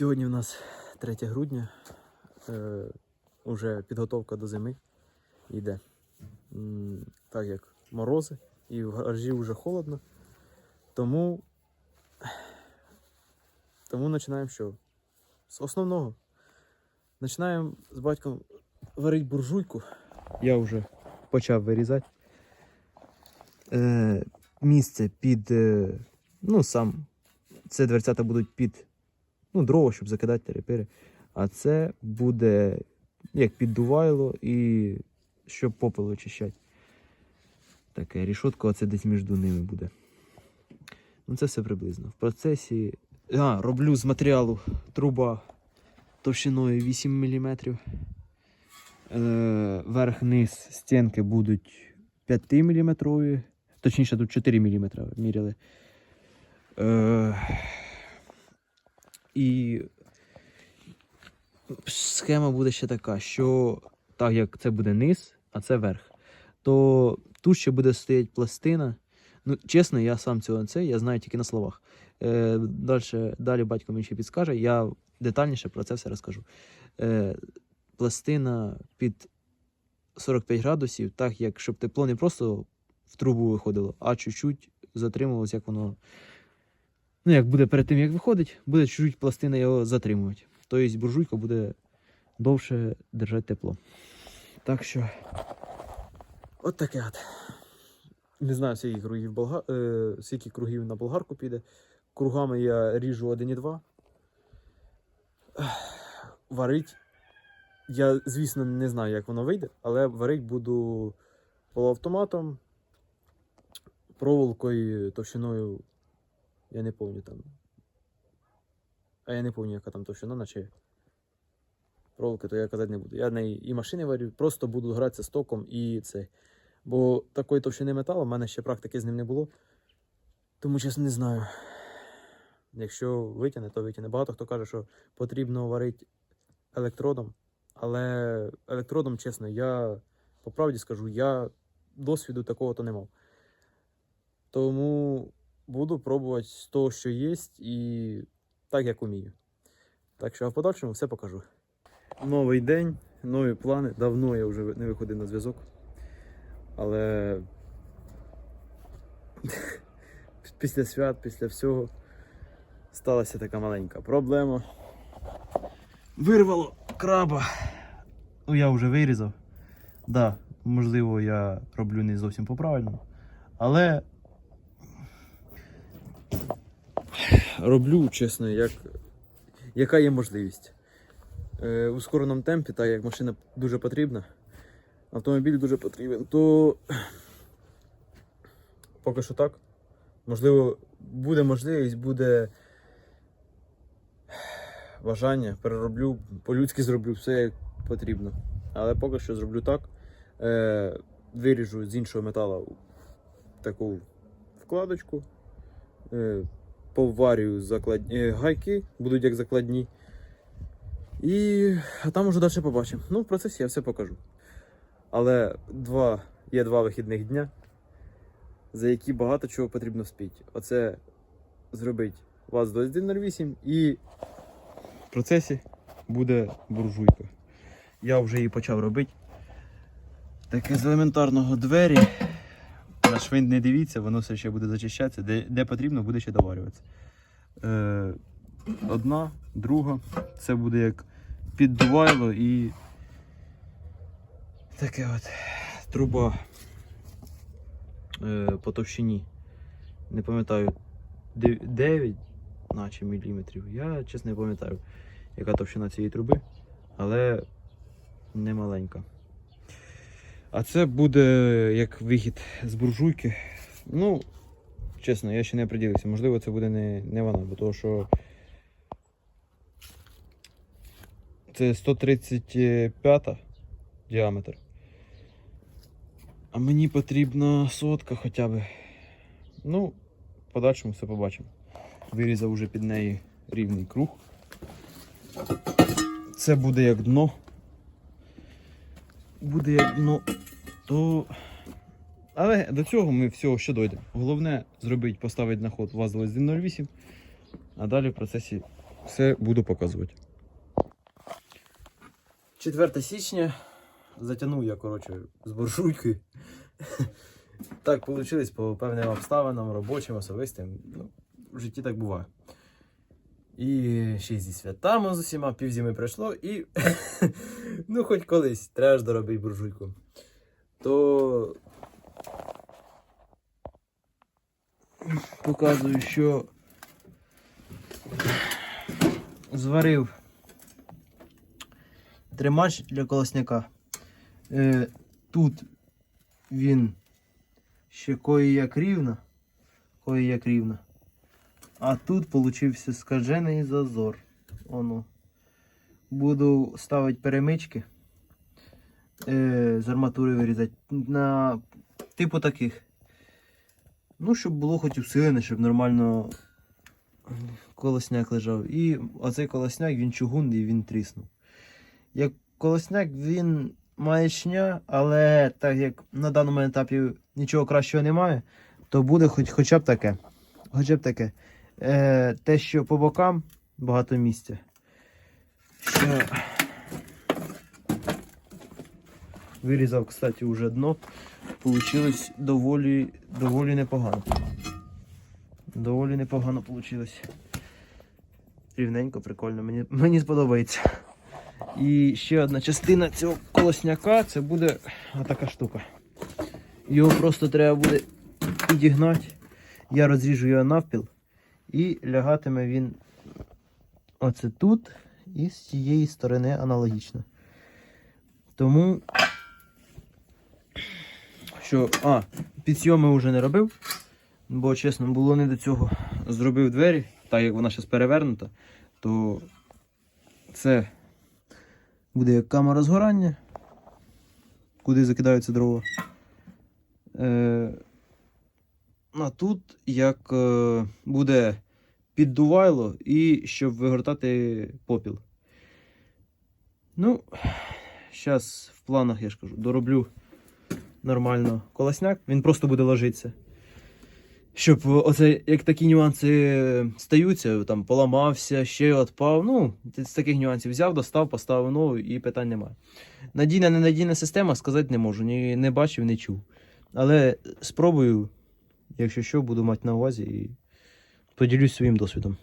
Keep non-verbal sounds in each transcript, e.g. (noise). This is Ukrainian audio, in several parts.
Сьогодні в нас 3 грудня. Е, уже підготовка до зими йде. Так як морози і в гаражі вже холодно. Тому, тому починаємо що? З основного. Починаємо з батьком варити буржуйку. Я вже почав вирізати. Е, місце під. Е, ну, сам. Це дверцята будуть під ну, дрова, щоб закидати терепири. А це буде як піддувайло і щоб попел очищати. Таке рішотка, оце десь між ними буде. Ну, це все приблизно. В процесі. А, роблю з матеріалу труба товщиною 8 мм. Е, верх-низ стінки будуть 5 мм. Точніше, тут 4 мм міряли. Е, і схема буде ще така, що так як це буде низ, а це верх, то тут ще буде стояти пластина. Ну, чесно, я сам цього це, я знаю тільки на словах. Е, далі, далі батько мені ще підскаже, я детальніше про це все розкажу. Е, пластина під 45 градусів, так як щоб тепло не просто в трубу виходило, а чуть-чуть затримувалось, як воно. Ну, як буде перед тим, як виходить, буде чуть-чуть пластина його затримувати. Тобто буржуйка буде довше держати тепло. Так що. От таке от. Не знаю, скільки кругів, болга... е, скільки кругів на болгарку піде. Кругами я ріжу 1,2. Ех, Варить. Я, звісно, не знаю, як воно вийде, але варить буду полуавтоматом, проволокою товщиною. Я не пам'ятаю там. А я не пам'ятаю, яка там товщина, наче проволоки, то я казати не буду. Я неї і машини варю, просто буду гратися з током і це. Бо такої товщини металу, в мене ще практики з ним не було. Тому чесно не знаю. Якщо витягне, то витягне. Багато хто каже, що потрібно варити електродом. Але електродом, чесно, я по правді скажу, я досвіду такого то не мав. Тому буду пробувати з того, що є, і так, як умію. Так що а в подальшому все покажу. Новий день, нові плани. Давно я вже не виходив на зв'язок. Але (laughs) після свят, після всього сталася така маленька проблема. Вирвало краба. Ну, я вже вирізав. Да, можливо, я роблю не зовсім по-правильному. Але роблю, чесно, як, яка є можливість. Е, у скореному темпі, так як машина дуже потрібна, автомобіль дуже потрібен, то поки що так. Можливо, буде можливість, буде бажання, перероблю, по-людськи зроблю все як потрібно. Але поки що зроблю так. Е, виріжу з іншого металу таку вкладочку. Е, поварюю заклад... е, гайки, будуть як закладні. І а там уже далі побачимо. Ну, в процесі я все покажу. Але два, є два вихідних дня, за які багато чого потрібно вспіти. Оце зробити ВАЗ-2108 і в процесі буде буржуйка. Я вже її почав робити. Таке з елементарного двері. На швинт не дивіться, воно все ще буде зачищатися, де, де потрібно, буде ще доварюватися. Е, одна, друга. Це буде як піддувайло і таке от труба е, по товщині. Не пам'ятаю 9, наче міліметрів. Я чесно не пам'ятаю, яка товщина цієї труби, але не маленька. А це буде як вихід з буржуйки. Ну, чесно, я ще не приділився. Можливо, це буде не, не вона, бо того, що це 135 діаметр. А мені потрібна сотка хоча б. Ну, в подальшому все побачимо. Вирізав уже під неї рівний круг. Це буде як дно. Буде дно, то. Але до цього ми всього ще дойдемо. Головне зробити, поставити на ход ВАЗ-2108, а далі в процесі все буду показувати. 4 січня затягнув я, коротше, з буржуйки. Так вийшло по певним обставинам, робочим, особистим. Ну, в житті так буває. І ще зі святами з усіма, півзими пройшло, і (laughs) ну, хоч колись треба ж доробити буржуйку. То показую, що зварив тримач для колосняка. Е, тут він ще кої як рівно, кої як рівно. А тут получився скажений зазор. Оно. Буду ставити перемички. Е, з арматури вирізати. На типу таких. Ну, щоб було хоч усилене, щоб нормально колосняк лежав. І оцей колосняк він чугун і він тріснув. Як колосняк він маячня, але так як на даному етапі нічого кращого немає, то буде хоч, хоча б таке. Хоча б таке. Е, те, що по бокам багато місця. Що... Вирізав, кстати, уже дно. Получилось доволі, доволі непогано. Доволі непогано вийшло. Рівненько, прикольно, мені, мені сподобається. І ще одна частина цього колосняка це буде така штука. Його просто треба буде підігнати. Я розріжу його навпіл і лягатиме він оце тут і з цієї сторони аналогічно. Тому що. А, підсйоми вже не робив, бо чесно, було не до цього. Зробив двері, так як вона зараз перевернута, то це буде як камера згорання, куди закидаються дрова. Е, а тут як е, буде піддувайло і щоб вигортати попіл. Ну, зараз в планах, я ж кажу, дороблю нормально колосняк, він просто буде ложитися. Щоб оце, як такі нюанси стаються, там поламався, ще відпав. Ну, з таких нюансів взяв, достав, поставив нову і питань немає. Надійна, ненадійна система сказати не можу, ні, не бачив, не чув. Але спробую, якщо що, буду мати на увазі і поділюсь своїм досвідом.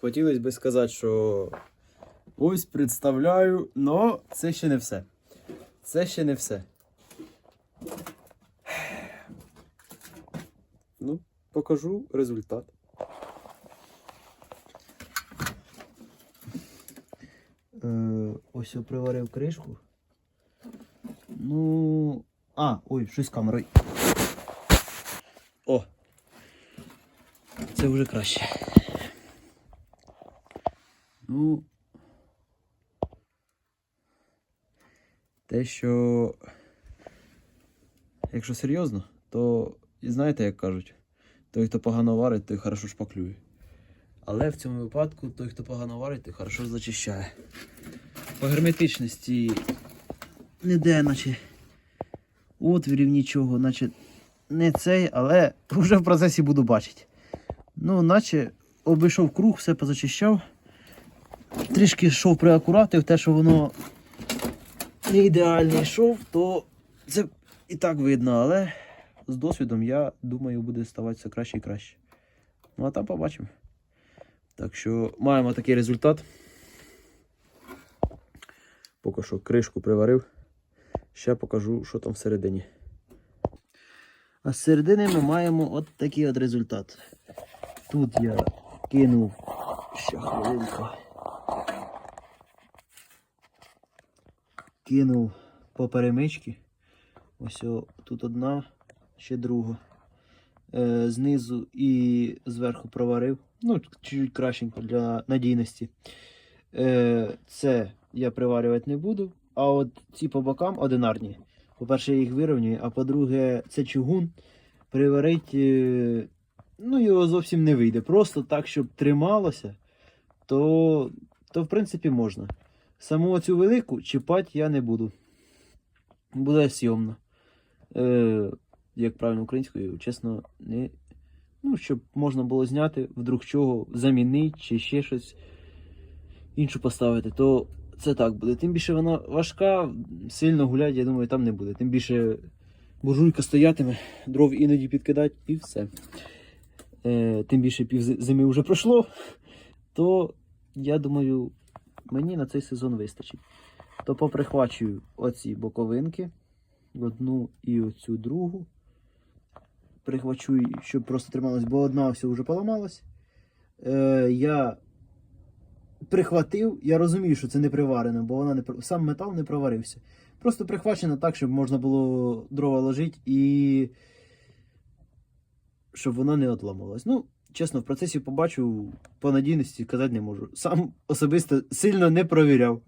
Хотілося би сказати, що ось представляю, але це ще не все. Це ще не все. Ну, покажу результат. Е, ось я приварив кришку. Ну. А, ой, щось з камерою. О! Це вже краще. Ну. Те, що. Якщо серйозно, то і знаєте, як кажуть, той, хто погано варить, той хорошо шпаклює. Але в цьому випадку той, хто погано варить, той хорошо зачищає. По герметичності ніде, наче отвірів нічого, наче не цей, але (laughs) вже в процесі буду бачити. Ну, наче обійшов круг, все позачищав. Трішки йшов приакуратив, те, що воно не ідеально йшов, то це і так видно, але з досвідом, я думаю, буде ставати все краще і краще. Ну а там побачимо. Так що маємо такий результат. Поки що кришку приварив. Ще покажу, що там всередині. А з середини ми маємо от такий от результат. Тут я кинув ще хвилинку. Кинув по перемички. Ось о, тут одна, ще друга. Е, знизу і зверху проварив. Ну, чуть-чуть кращенько для надійності. Е, це я приварювати не буду. А от ці по бокам одинарні. По-перше, їх вирівнюю, а по-друге, це чугун. Приварить, е, ну, його зовсім не вийде. Просто так, щоб трималося, то, то в принципі можна. Саму цю велику чіпати я не буду. Буде сйомно. Е, як правильно українською, чесно, не Ну, щоб можна було зняти, вдруг чого, замінити чи ще щось іншу поставити, то це так буде. Тим більше вона важка, сильно гуляти, я думаю, там не буде. Тим більше буржуйка стоятиме, дров іноді підкидати і все. Е, тим більше пів зими вже пройшло, то я думаю, мені на цей сезон вистачить. То поприхвачую оці боковинки, одну і оцю другу. Прихвачу, щоб просто трималась, бо одна все вже поламалась. Е, я прихватив, я розумію, що це не приварено, бо вона не сам метал не проварився. Просто прихвачено так, щоб можна було дрова ложити і щоб вона не отламалась. Ну, чесно, в процесі побачу, по надійності казати не можу. Сам особисто сильно не провіряв.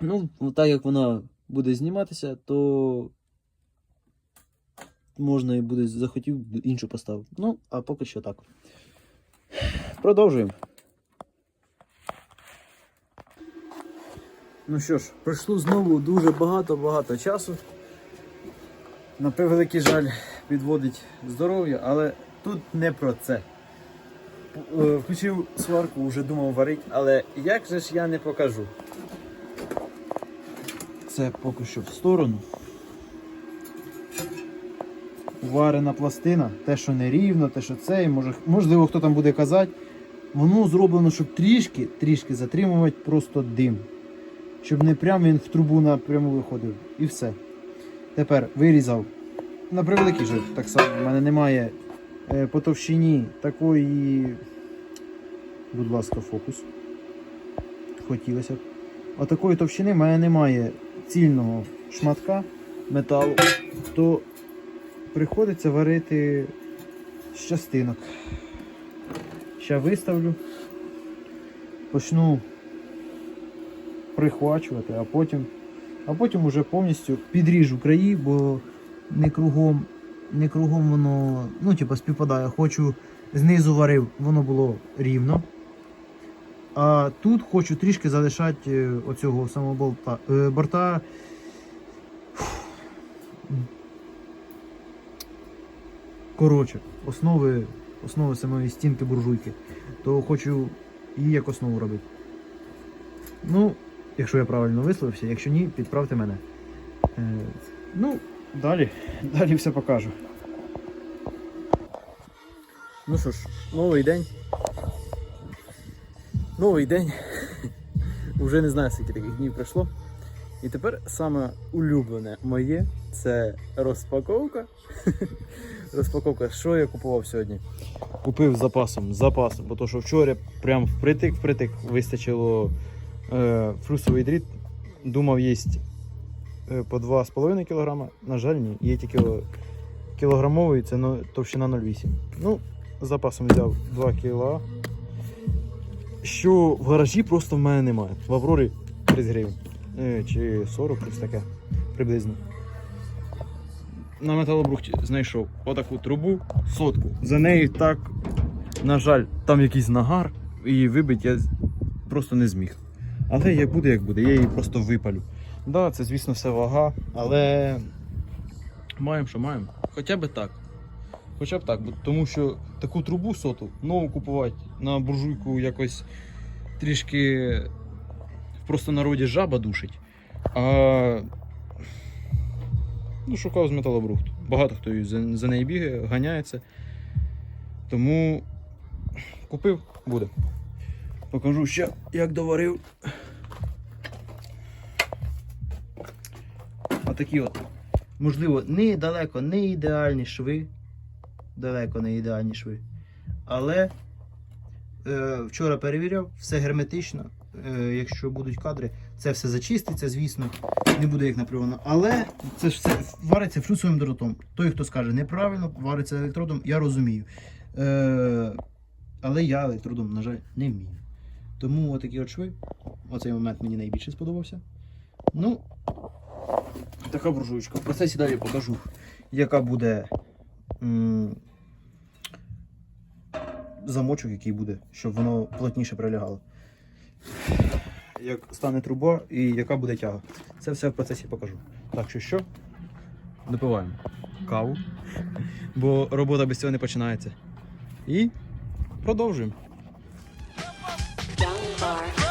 Ну, так як вона буде зніматися, то можна і буде захотів іншу поставити. Ну, а поки що так. Продовжуємо. Ну що ж, пройшло знову дуже багато-багато часу. На превеликий жаль, підводить здоров'я, але тут не про це. Е, Включив сварку, вже думав варити, але як же ж я не покажу? Це поки що в сторону. Варена пластина, те, що не рівно, те, що це, і може, можливо, хто там буде казати, воно зроблено, щоб трішки, трішки затримувати просто дим. Щоб не прямо він в трубу напряму виходив. І все. Тепер вирізав. На превеликий жаль, так само. У мене немає е, по товщині такої. Будь ласка, фокус. Хотілося б. Отакої товщини в мене немає цільного шматка металу, то приходиться варити з частинок. Ще виставлю, почну прихвачувати, а потім, а потім уже повністю підріжу краї, бо не кругом, не кругом воно, ну, типу, співпадає. Хочу знизу варив, воно було рівно. А тут хочу трішки залишати е, оцього самого болта, е, борта. Коротше, основи, основи самої стінки буржуйки. То хочу її як основу робити. Ну, якщо я правильно висловився, якщо ні, підправте мене. Е, ну, далі, (laughs) далі все покажу. Ну що ж, новий день. Новий день. (laughs) Уже не знаю, скільки таких днів пройшло. І тепер саме улюблене моє це розпаковка. (laughs) розпаковка. Що я купував сьогодні? Купив запасом, запасом, бо то, що вчора прям впритик-впритик вистачило е, фрусовий дріт. Думав, є е, по 2,5 кг. На жаль, ні. Є тільки кілограмовий, це товщина 0,8. Ну, з запасом взяв 2 кг. Що в гаражі просто в мене немає. В Аврорі 30 гривень. Е, Чи 40, щось таке приблизно. На металобрухті знайшов отаку трубу, сотку. За нею так, на жаль, там якийсь нагар, і вибити я просто не зміг. Але як буде, як буде, я її просто випалю. Да, це, звісно, все вага, але маємо, що маємо. Хоча б так. Хоча б так, тому що таку трубу соту нову купувати на буржуйку якось трішки в просто народі жаба душить. А ну, шукав з металобрухту. Багато хто за, за неї бігає, ганяється. Тому купив, буде. Покажу ще, як доварив. Отакі от. Можливо, не далеко не ідеальні шви. Далеко не ідеальні шви. Але е, вчора перевіряв, все герметично. Е, якщо будуть кадри, це все зачиститься, звісно, не буде як напрямовано. Але це ж все вариться флюсовим дротом. Той, хто скаже неправильно, вариться електродом, я розумію. Е, але я електродом, на жаль, не вмію. Тому отакі от шви. Оцей момент мені найбільше сподобався. Ну, така буржуючка. В процесі далі покажу, яка буде м, замочок, який буде, щоб воно плотніше прилягало. Як стане труба і яка буде тяга. Це все в процесі покажу. Так що що? Допиваємо. каву, бо робота без цього не починається. І продовжуємо. are.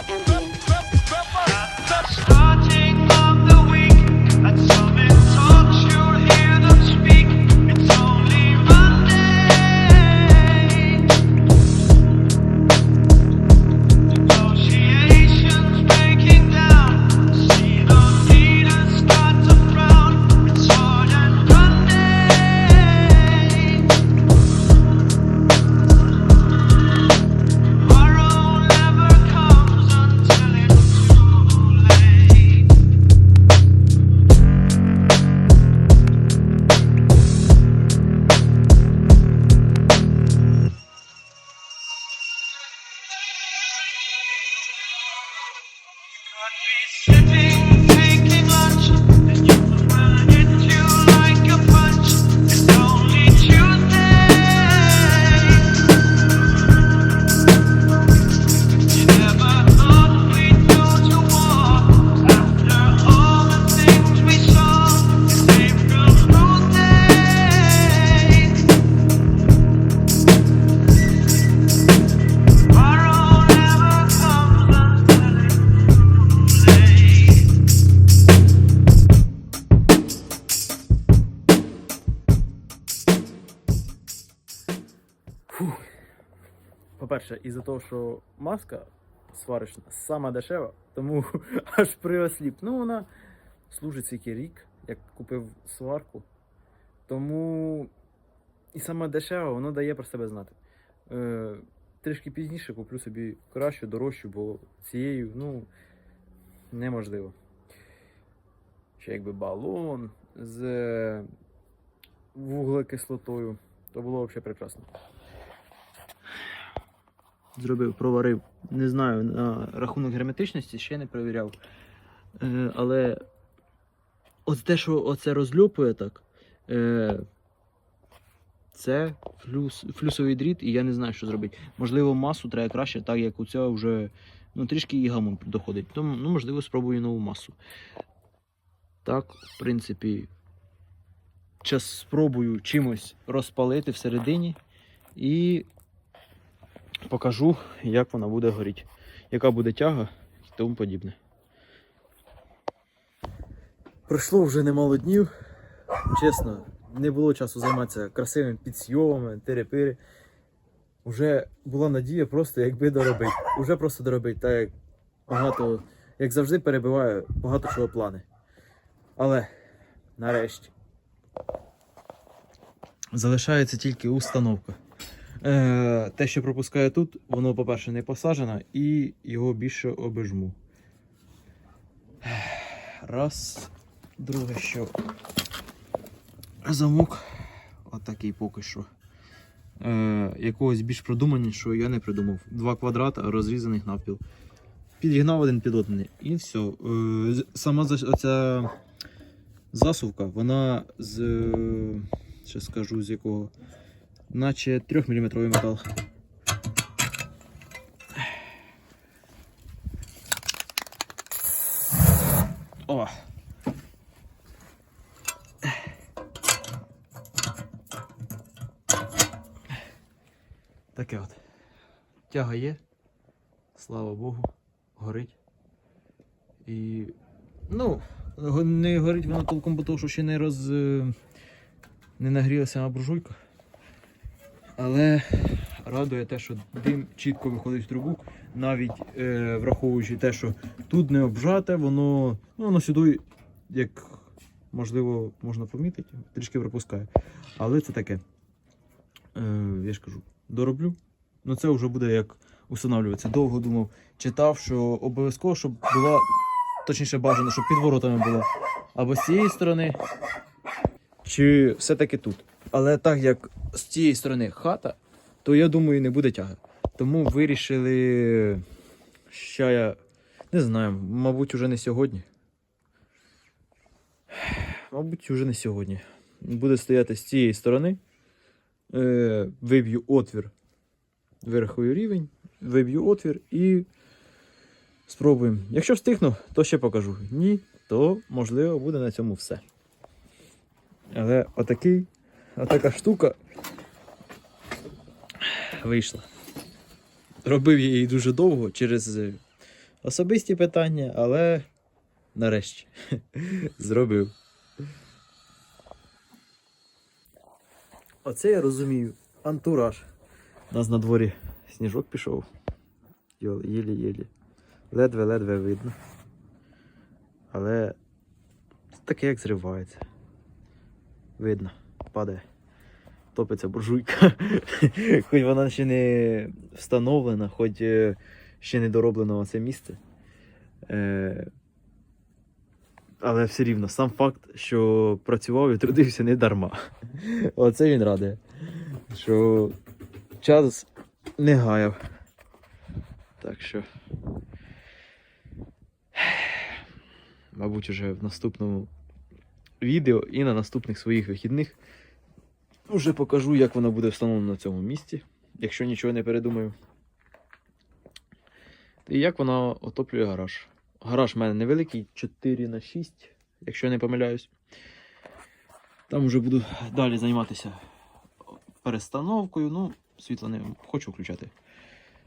По-перше, із-за того, що маска сварочна сама дешева, тому (laughs) аж приосліп. Ну, вона служить тільки рік, як купив сварку. Тому і саме дешева, воно дає про себе знати. Е, трішки пізніше куплю собі кращу, дорожчу, бо цією, ну, неможливо. Ще якби балон з вуглекислотою, то було взагалі прекрасно зробив, проварив. Не знаю, на рахунок герметичності ще не перевіряв. Е, але от те, що оце розльопує так, е, це флюс, флюсовий дріт, і я не знаю, що зробити. Можливо, масу треба краще, так як у цього вже ну, трішки і гамон доходить. Тому, ну, можливо, спробую нову масу. Так, в принципі, час спробую чимось розпалити всередині і покажу, як вона буде горіти, яка буде тяга і тому подібне. Пройшло вже немало днів. Чесно, не було часу займатися красивими підсйомами, терепири. Уже була надія просто якби доробити. Уже просто доробити, так як багато, як завжди, перебиваю багато чого плани. Але нарешті. Залишається тільки установка. Е, те, що пропускає тут, воно, по-перше, не посаджено і його більше обижму. Раз. Друге, що замок отакий поки що. Е, якогось більш продуманішого я не придумав. Два квадрата розрізаних навпіл. Підігнав один під один. І все. Е, сама оця засувка, вона з. е, Ще скажу з якого наче 3 мм метал. О! Таке от. Тяга є. Слава Богу, горить. І. Ну, не горить воно толком, бо того, що ще не роз. е, не нагрілася сама буржуйка. Але радує те, що дим чітко виходить в трубу, навіть е, враховуючи те, що тут не обжате, воно, ну, воно сюди, як можливо можна помітити, трішки пропускає. Але це таке. Е, я ж кажу, дороблю. Ну це вже буде як устанавлюватися. Довго думав, читав, що обов'язково, щоб була, точніше бажано, щоб під воротами була або з цієї сторони, чи все-таки тут. Але так як з цієї сторони хата, то я думаю, не буде тяги. Тому вирішили. Що я не знаю, мабуть, уже не сьогодні. Мабуть, уже не сьогодні. Буде стояти з цієї сторони. Е, виб'ю отвір, верховий рівень, виб'ю отвір і спробуємо. Якщо встигну, то ще покажу. Ні, то можливо буде на цьому все. Але отакий, отака штука вийшла. Робив я її дуже довго через е, особисті питання, але нарешті (laughs) зробив. Оце я розумію. Антураж. У нас на дворі сніжок пішов. Єлі-єлі. Ледве-ледве видно. Але таке як зривається. Видно, падає. Топиться буржуйка. (laughs) хоч вона ще не встановлена, хоч е, ще не дороблено це місце. Е, але все рівно, сам факт, що працював і трудився не дарма. (laughs) Оце він радує. Що час не гаяв. Так що. (sighs) Мабуть, уже в наступному відео і на наступних своїх вихідних вже покажу, як воно буде встановлено на цьому місці, якщо нічого не передумаю. І як воно отоплює гараж. Гараж в мене невеликий, 4 на 6, якщо я не помиляюсь. Там вже буду далі займатися перестановкою. Ну, світло не хочу включати.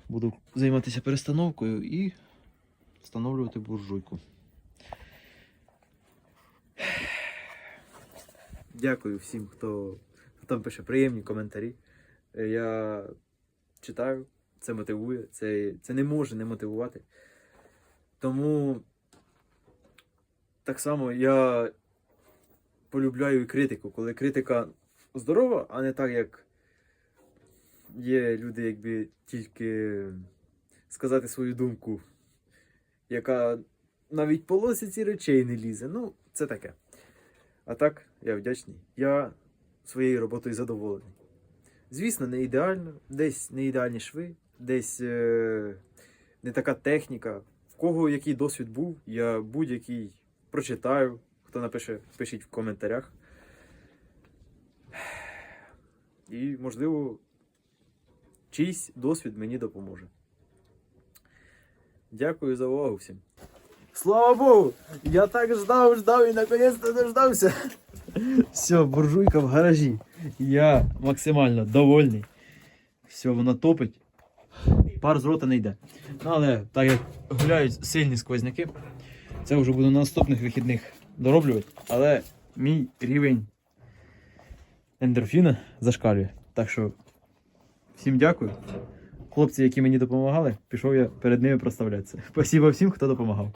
Буду займатися перестановкою і встановлювати буржуйку. Дякую всім, хто там пише приємні коментарі. Е, Я читаю, це мотивує, це, це не може не мотивувати. Тому так само я полюбляю і критику, коли критика здорова, а не так, як є люди, якби тільки сказати свою думку, яка навіть по лосиці речей не лізе. Ну, це таке. А так, я вдячний. Я своєю роботою задоволений. Звісно, не ідеально, десь не ідеальні шви, десь е- не така техніка. В кого який досвід був, я будь-який прочитаю. Хто напише, пишіть в коментарях. І, можливо, чийсь досвід мені допоможе. Дякую за увагу всім. Слава Богу! Я так ждав, ждав і наконець-то дождався. Все, буржуйка в гаражі. Я максимально довольний. Все, вона топить. Пар з рота не йде. Ну, але так як гуляють сильні сквозняки, це вже буду на наступних вихідних дороблювати. Але мій рівень ендорфіна зашкалює. Так що всім дякую. Хлопці, які мені допомагали, пішов я перед ними проставлятися. Спасибо всім, хто допомагав.